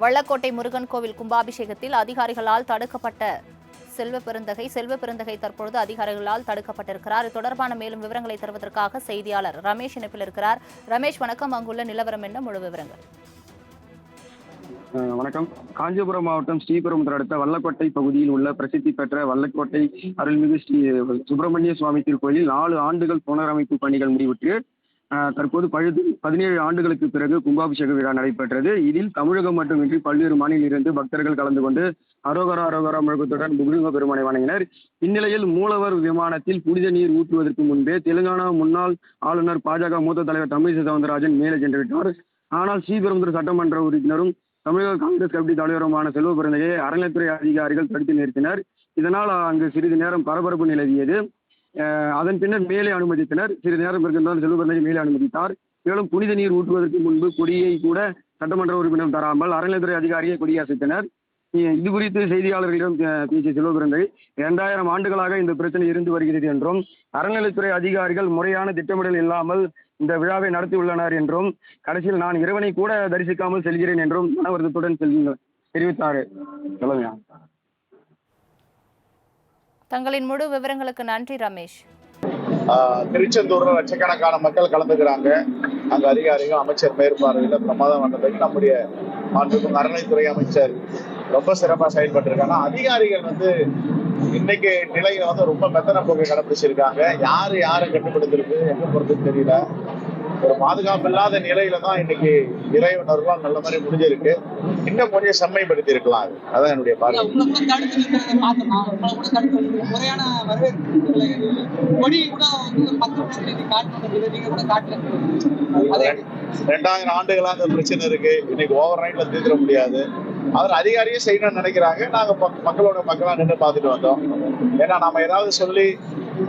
வள்ளக்கோட்டை முருகன் கோவில் கும்பாபிஷேகத்தில் அதிகாரிகளால் தடுக்கப்பட்ட செல்வ பெருந்தகை செல்வ பெருந்தகை தற்பொழுது அதிகாரிகளால் தடுக்கப்பட்டிருக்கிறார். இது தொடர்பான மேலும் விவரங்களை தருவதற்காக செய்தியாளர் ரமேஷ் இணைப்பில் இருக்கிறார். ரமேஷ் வணக்கம். அங்குள்ள நிலவரம் என்ன? முழு விவரங்கள். வணக்கம். காஞ்சிபுரம் மாவட்டம் ஸ்ரீபெரும்புதூர் அடுத்த வல்லக்கோட்டை பகுதியில் உள்ள பிரசித்தி பெற்ற வல்லக்கோட்டை அருள்மிகு ஸ்ரீ சுப்பிரமணிய சுவாமி திருக்கோயில் நாலு ஆண்டுகள் புனரமைப்பு பணிகள் முடிவுற்று தற்போது பழுது பதினேழு ஆண்டுகளுக்கு பிறகு கும்பாபிஷேக விழா நடைபெற்றது. இதில் தமிழகம் மட்டுமின்றி பல்வேறு மாநிலங்களிலிருந்து பக்தர்கள் கலந்து கொண்டு அரோகரா அரோகரா முழக்கத்துடன் முருக பெருமானை வணங்கினர். இந்நிலையில் மூலவர் விமானத்தில் புனித நீர் ஊற்றுவதற்கு முன்பே தெலுங்கானா முன்னாள் ஆளுநர் பாஜக மூத்த தலைவர் தமிழிசை சவுந்தரராஜன் மேலே சென்று விட்டார். ஆனால் ஸ்ரீபெரும்புதூர் சட்டமன்ற உறுப்பினரும் தமிழக காங்கிரஸ் கமிட்டி தலைவருமான செல்வ பிறந்தகையை அறநிலைத்துறை அதிகாரிகள் தடுத்து நிறுத்தினர். இதனால் அங்கு சிறிது நேரம் பரபரப்பு நிலவியது. அதன் பின்னர் மேலே அனுமதித்தனர். சிறிது நேரம் இருக்கின்றால் செல்வ மேலே அனுமதித்தார். மேலும் புனித நீர் ஊற்றுவதற்கு முன்பு கொடியை கூட சட்டமன்ற உறுப்பினர் தராமல் அறநிலைத்துறை அதிகாரியை கொடியசைத்தனர். இது குறித்து செய்தியாளர்களிடம் பேசிய செல்வபுரங்கை இரண்டாயிரம் ஆண்டுகளாக இந்த பிரச்சனை இருந்து வருகிறது என்றும் அறநிலைத்துறை அதிகாரிகள் முறையான திட்டமிடல் இல்லாமல் இந்த விழாவை நடத்தியுள்ளனர் என்றும் கடைசியில் நான் இறைவனை கூட தரிசிக்காமல் செல்கிறேன் என்றும் மன வருத்தத்துடன் தெரிவித்தார். சொல்லுங்க. தங்களின் முழு விவரங்களுக்கு நன்றி ரமேஷ். ஆஹ் திருச்செந்தூர்ல லட்சக்கணக்கான மக்கள் கலந்துக்கிறாங்க. அங்க அதிகாரிகள் அமைச்சர் மேற்பார்வையில பிரமாதம் வந்ததுக்கு நம்முடைய மாண்புக்கும் அறநிலைத்துறை அமைச்சர் ரொம்ப சிறப்பா செயல்பட்டு இருக்காங்க அதிகாரிகள் வந்து இன்னைக்கு நிலையில வந்து ரொம்ப மெத்தன போக்கை கடைபிடிச்சிருக்காங்க. யாரு யாரை கட்டுப்படுத்திருக்கு எங்க பொறுத்துன்னு தெரியல. ஒரு பாதுகாப்பு இல்லாத நிலையில தான் இன்னைக்கு இறைவனர்லாம் நல்ல மாதிரி முடிஞ்சிருக்கு. இன்னும் கொஞ்சம் செம்மைப்படுத்தி இருக்கலாம் அது அதான் என்னுடைய பார்வை. ரெண்டாயிரம் ஆண்டுகளா அந்த பிரச்சனை இருக்கு. இன்னைக்கு ஓவர் நைட்ல தீர்த்திட முடியாது. அதில் அதிகாரியே செய்யணும்னு நினைக்கிறாங்க. நாங்க மக்களோட மக்களா நின்று பார்த்துட்டு வந்தோம். ஏன்னா நம்ம ஏதாவது சொல்லி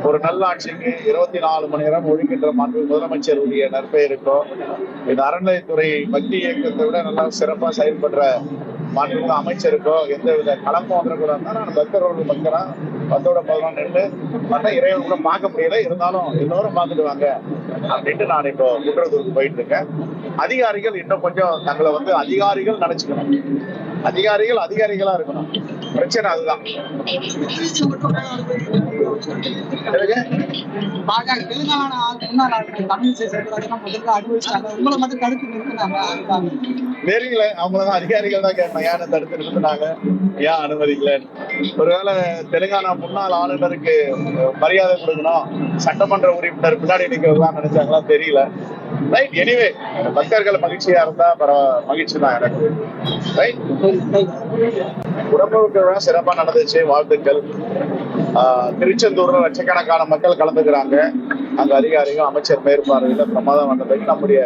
ஒரு நல்ல ஆட்சிக்கு இருபத்தி நாலு மணி நேரம் ஒழுங்கின்ற மாண்பு முதலமைச்சருடைய நற்பெயருக்கோ இந்த அறநிலையத்துறை பக்தி இயக்கத்தை விட நல்லா சிறப்பாக செயல்படுற மாண்புமிகு அமைச்சருக்கோ எந்த வித கலப்பம் வந்துடக்கூடாதுன்னா நான் பக்தரோட பக்தரா பத்தோட பதினொன்று நின்று பார்த்தா இறைவன் கூட பார்க்க முடியல இருந்தாலும் எல்லோரும் பார்த்துட்டு வாங்க அப்படின்ட்டு நான் இப்போ குன்றத்தூருக்கு போயிட்டு இருக்கேன். அதிகாரிகள் இன்னும் கொஞ்சம் தங்களை வந்து அதிகாரிகள் நினைச்சுக்கணும். அதிகாரிகள் அதிகாரிகளா இருக்கணும். பிரச்சனை அதுதான். தெலுங்கானா முன்னாள் ஆளுநர் தமிழிசை சவுந்தரராஜன் முதல்ல அனுபவிச்சாங்க உங்களை மட்டும் தடுத்து நிறுத்தினாங்க அதுக்காக தெரியல அவங்களதான் அதிகாரிகள் தான் கேட்டேன் ஏன் தடுத்து நிறுத்தினாங்க? ஏன் அனுமதிக்கலன்னு ஒருவேளை தெலுங்கானா முன்னாள் ஆளுநருக்கு மரியாதை கொடுக்கணும் சட்டமன்ற உறுப்பினர் பின்னாடி நிக்கிறதுலாம் நினைச்சாங்களா? தெரியல. ரைட் எனிவே பக்தர்கள் மகிழ்ச்சியா இருந்தா மகிழ்ச்சி தான் எனக்கு. ரைட் உடம்புக்கு சிறப்பா நடந்துச்சு வாழ்த்துக்கள். திருச்செந்தூர்ல லட்சக்கணக்கான மக்கள் கலந்துக்கிறாங்க. அங்க அதிகாரிகள் அமைச்சர் மேற்பார்வையில் பிரமாதம் வந்ததுக்கு நம்முடைய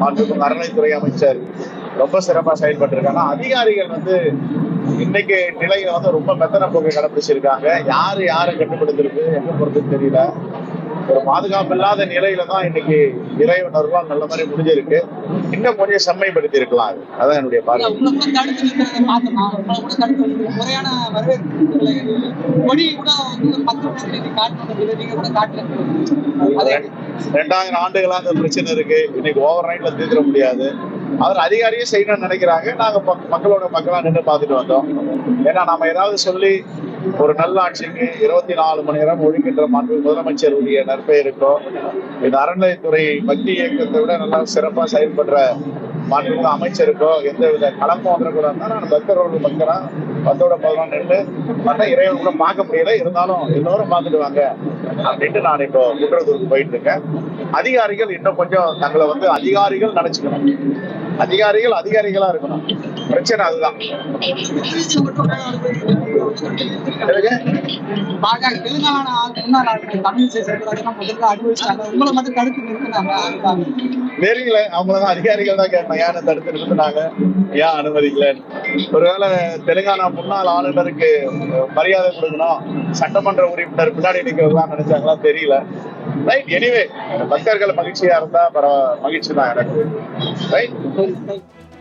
மாண்புமிகு அறநிலைத்துறை அமைச்சர் ரொம்ப சிறப்பா செயல்பட்டு இருக்காங்க அதிகாரிகள் வந்து இன்னைக்கு நிலையில வந்து ரொம்ப மெத்தன போக்கை கடைபிடிச்சிருக்காங்க. யாரு யாரை கட்டுப்படுத்திருக்கு எங்க பொறுத்து தெரியல. ஒரு பாதுகாப்பு இல்லாத நிலையில தான் இன்னைக்கு இறைவனர்லாம் நல்ல மாதிரி முடிஞ்சிருக்கு. இன்னும் கொஞ்சம் செம்மைப்படுத்தி இருக்கலாம் அது. அதான் என்னுடைய பார்வை. ரெண்டாயிரம் ஆண்டுகளா அந்த பிரச்சனை இருக்கு. இன்னைக்கு ஓவர் நைட்ல தீர்த்திட முடியாது. அதில் அதிகாரியே செய்யணும்னு நினைக்கிறாங்க. நாங்க மக்களோட மக்களா நின்று பார்த்துட்டு வந்தோம். ஏன்னா நம்ம ஏதாவது சொல்லி ஒரு நல்ல ஆட்சிக்கு இருபத்தி நாலு மணி நேரம் ஒழுங்கின்ற மாண்பு முதலமைச்சருடைய நற்பெயருக்கும் இந்த அறநிலையத்துறை பக்தி இயக்கத்தை விட நல்லா சிறப்பா செயல்படுற மாண்புமிகு அமைச்சருக்கோ எந்த வித கலப்பம் வந்துடக்கூடாதுன்னா நான் பக்தரோட பக்தரா பத்தோட பதினொன்று நின்று பார்த்தா இறைவன் கூட பார்க்க முடியல. இருந்தாலும் எல்லோரும் பார்த்துட்டு வாங்க அப்படின்ட்டு நான் இப்போ குன்றத்தூருக்கு போயிட்டு இருக்கேன். அதிகாரிகள் இன்னும் கொஞ்சம் தங்களை வந்து அதிகாரிகள் நினைச்சுக்கணும். அதிகாரிகள் அதிகாரிகளா இருக்கணும். பிரச்சனை அதுதான். தெரியல அவங்களதான் அதிகாரிகள் தான் கேட்டேன். ஏன் தடுத்து நிறுத்தினாங்க? ஏன் அனுமதிக்கலன்னு. ஒருவேளை தெலுங்கானா முன்னாள் ஆளுநருக்கு மரியாதை கொடுக்கணும். சட்டமன்ற உறுப்பினர் பின்னாடி நிக்கிறதுலாம் நினைச்சாங்களா? தெரியல. ரைட் எனிவே பக்தர்கள் மகிழ்ச்சியா இருந்தா பரவ மகிழ்ச்சி தான் எனக்கு. ரைட்